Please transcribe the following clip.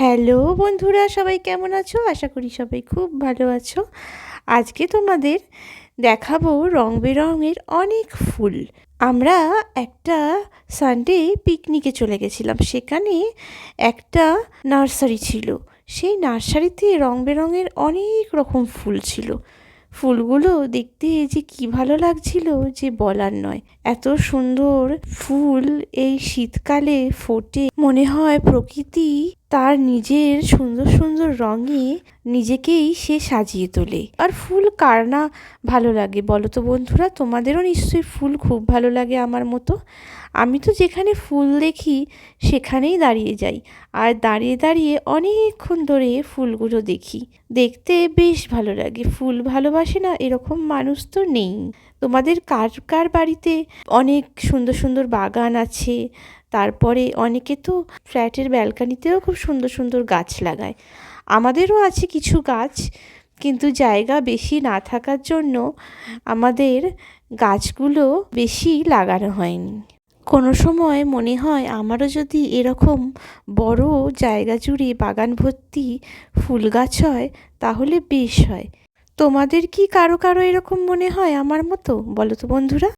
Hello বন্ধুরা, সবাই কেমন আছো? আশা করি সবাই খুব ভালো আছো। আজকে তোমাদের দেখাবো রং বেরঙের অনেক ফুল। আমরা একটা সানডে পিকনিকে চলে গেছিলাম। সেখানে একটা নার্সারি ছিল। সেই নার্সারিতে রং বেরঙের অনেক রকম ফুল ছিল। ফুলগুলো দেখতে যে কি ভালো লাগছিল যে বলার নয়। এত সুন্দর ফুল এই শীতকালে ফোটে। মনে হয় প্রকৃতি তার নিজের সুন্দর সুন্দর রঙে নিজেকেই সে সাজিয়ে তোলে। আর ফুল কার না ভালো লাগে বলো তো বন্ধুরা? তোমাদেরও নিশ্চয়ই ফুল খুব ভালো লাগে আমার মতো। আমি তো যেখানে ফুল দেখি সেখানেই দাঁড়িয়ে যাই। আর দাঁড়িয়ে দাঁড়িয়ে অনেকক্ষণ ধরে ফুলগুলো দেখি। দেখতে বেশ ভালো লাগে। ফুল ভালোবাসে না এরকম মানুষ তো নেই। তোমাদের কার কার বাড়িতে অনেক সুন্দর সুন্দর বাগান আছে? তারপরে অনেকে তো ফ্ল্যাটের ব্যালকানিতেও খুব সুন্দর সুন্দর গাছ লাগায়। আমাদেরও আছে কিছু গাছ, কিন্তু জায়গা বেশি না থাকার জন্য আমাদের গাছগুলো বেশি লাগানো হয়নি। কোনো সময় মনে হয় আমারও যদি এরকম বড় জায়গা জুড়ে বাগান ভর্তি ফুল গাছ হয়, তাহলে বেশ হয়। তোমাদের কি কারও কারও এরকম মনে হয় আমার মতো? বলো তো বন্ধুরা।